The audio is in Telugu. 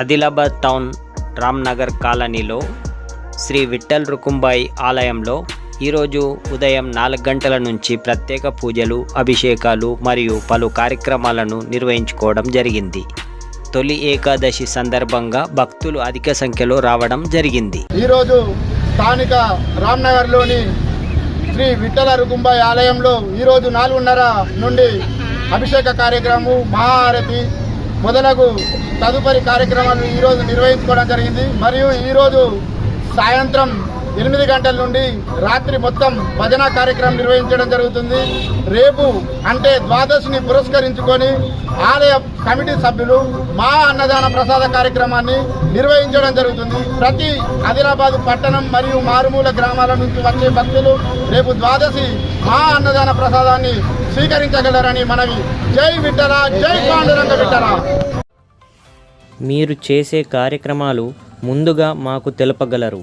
ఆదిలాబాద్ టౌన్ రామ్నగర్ కాలనీలో శ్రీ విఠల్ రుకుంబాయి ఆలయంలో ఈరోజు ఉదయం నాలుగు గంటల నుంచి ప్రత్యేక పూజలు అభిషేకాలు మరియు పలు కార్యక్రమాలను నిర్వహించుకోవడం జరిగింది. తొలి ఏకాదశి సందర్భంగా భక్తులు అధిక సంఖ్యలో రావడం జరిగింది. ఈరోజు స్థానిక రామ్నగర్లోని శ్రీ విఠల రుకుంబాయి ఆలయంలో ఈరోజు నాలుగున్నర నుండి అభిషేక కార్యక్రమం మహారతి మొదలగు తదుపరి కార్యక్రమాలు ఈరోజు నిర్వహించుకోవడం జరిగింది. మరియు ఈరోజు సాయంత్రం ఎనిమిది గంటల నుండి రాత్రి మొత్తం భజన కార్యక్రమం నిర్వహించడం జరుగుతుంది. రేపు అంటే ద్వాదశిని పురస్కరించుకొని ఆలయ కమిటీ సభ్యులు మా అన్నదాన ప్రసాద కార్యక్రమాన్ని నిర్వహించడం జరుగుతుంది. ప్రతి ఆదిలాబాద్ పట్టణం మరియు మారుమూల గ్రామాల నుంచి వచ్చే భక్తులు రేపు ద్వాదశి మా అన్నదాన ప్రసాదాన్ని స్వీకరించగలరని మనవి. జై విట్టరా జై పాండురంగ విట్టరా మీరు చేసే కార్యక్రమాలు ముందుగా మాకు తెలుపగలరు.